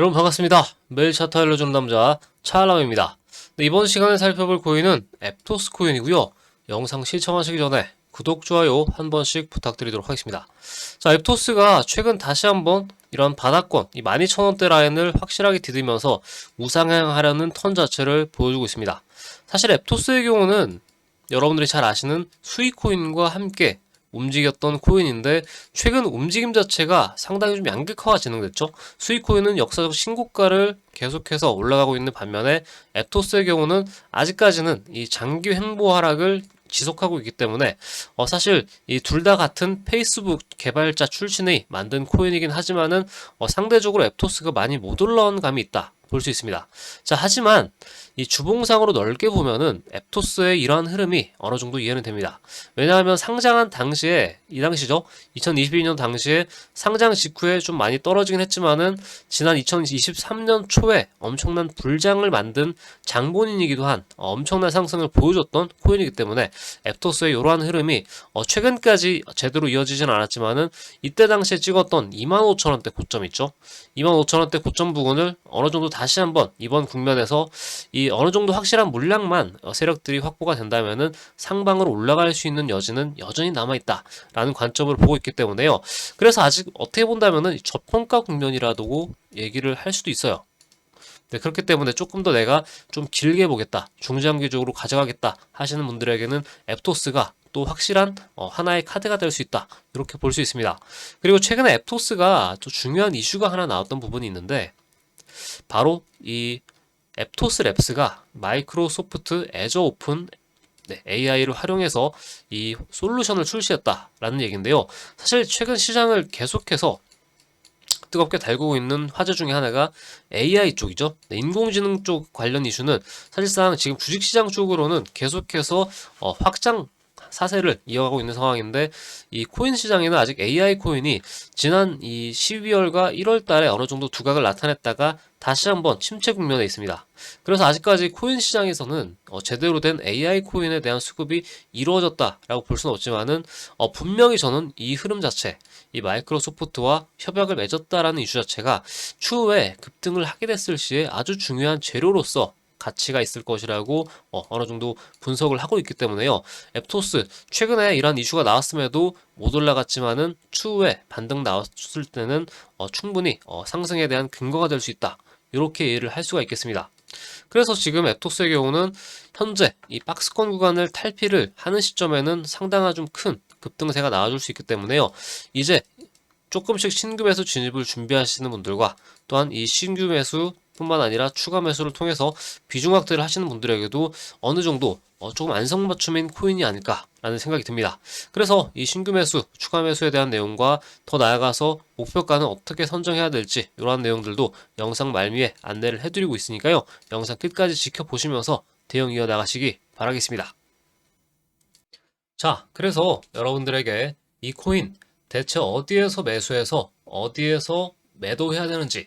여러분 반갑습니다. 매일 차트 알려주는 남자 차알람입니다. 네, 이번 시간에 살펴볼 코인은 앱토스 코인이고요. 영상 시청하시기 전에 구독, 좋아요 한 번씩 부탁드리도록 하겠습니다. 자, 앱토스가 최근 다시 한번 이런 바닥권, 이 12,000원대 라인을 확실하게 디디면서 우상향하려는 턴 자체를 보여주고 있습니다. 사실 앱토스의 경우는 여러분들이 잘 아시는 수익 코인과 함께 움직였던 코인인데 최근 움직임 자체가 상당히 좀 양극화가 진행됐죠. 수익 코인은 역사적 신고가를 계속해서 올라가고 있는 반면에 앱토스의 경우는 아직까지는 이 장기 횡보 하락을 지속하고 있기 때문에 어 사실 이 둘 다 같은 페이스북 개발자 출신이 만든 코인이긴 하지만은 어 상대적으로 앱토스가 많이 못 올라온 감이 있다. 볼 수 있습니다. 자, 하지만 이 주봉상으로 넓게 보면은 앱토스의 이러한 흐름이 어느 정도 이해는 됩니다. 왜냐하면 상장한 당시에 이 당시죠. 2022년 당시에 상장 직후에 좀 많이 떨어지긴 했지만은 지난 2023년 초에 엄청난 불장을 만든 장본인이기도 한 어, 엄청난 상승을 보여줬던 코인이기 때문에 앱토스의 이러한 흐름이 어, 최근까지 제대로 이어지진 않았지만은 이때 당시에 찍었던 25,000원대 고점 있죠. 25,000원대 고점 부근을 어느 정도 다시 한번 이번 국면에서 이 어느 정도 확실한 물량만 어, 세력들이 확보가 된다면은 상방으로 올라갈 수 있는 여지는 여전히 남아 있다라는 관점으로 보고 있기 때문에요. 그래서 아직 어떻게 본다면은 저평가 국면이라고 얘기를 할 수도 있어요. 네, 그렇기 때문에 조금 더 내가 좀 길게 보겠다, 중장기적으로 가져가겠다 하시는 분들에게는 앱토스가 또 확실한 어, 하나의 카드가 될 수 있다. 이렇게 볼 수 있습니다. 그리고 최근에 앱토스가 또 중요한 이슈가 하나 나왔던 부분이 있는데 바로 이 앱토스 랩스가 마이크로소프트 애저 오픈 네, AI를 활용해서 이 솔루션을 출시했다라는 얘기인데요. 사실 최근 시장을 계속해서 뜨겁게 달구고 있는 화제 중에 하나가 AI 쪽이죠. 네, 인공지능 쪽 관련 이슈는 사실상 지금 주식시장 쪽으로는 계속해서 어, 확장 사세를 이어가고 있는 상황인데 이 코인 시장에는 아직 AI 코인이 지난 이 12월과 1월 달에 어느 정도 두각을 나타냈다가 다시 한번 침체 국면에 있습니다. 그래서 아직까지 코인 시장에서는 어, 제대로 된 AI 코인에 대한 수급이 이루어졌다라고 볼 수는 없지만은 어, 분명히 저는 이 흐름 자체, 이 마이크로소프트와 협약을 맺었다라는 이슈 자체가 추후에 급등을 하게 됐을 시에 아주 중요한 재료로서 가치가 있을 것이라고 어, 느 정도 분석을 하고 있기 때문에요. 앱토스 최근에 이런 이슈가 나왔음에도 못 올라갔지만은 추후에 반등 나왔을 때는 어, 충분히 어, 상승에 대한 근거가 될 수 있다. 이렇게 이해를 할 수가 있겠습니다. 그래서 지금 앱토스의 경우는 현재 이 박스권 구간을 탈피를 하는 시점에는 상당한 좀 큰 급등세가 나와줄 수 있기 때문에요. 이제 조금씩 신규 매수 진입을 준비하시는 분들과 또한 이 신규 매수 뿐만 아니라 추가 매수를 통해서 비중 확대를 하시는 분들에게도 어느 정도 어, 조금 안성맞춤인 코인이 아닐까라는 생각이 듭니다. 그래서 이 신규 매수, 추가 매수에 대한 내용과 더 나아가서 목표가는 어떻게 선정해야 될지 이러한 내용들도 영상 말미에 안내를 해드리고 있으니까요. 영상 끝까지 지켜보시면서 대응 이어나가시기 바라겠습니다. 자, 그래서 여러분들에게 이 코인 대체 어디에서 매수해서 어디에서 매도해야 되는지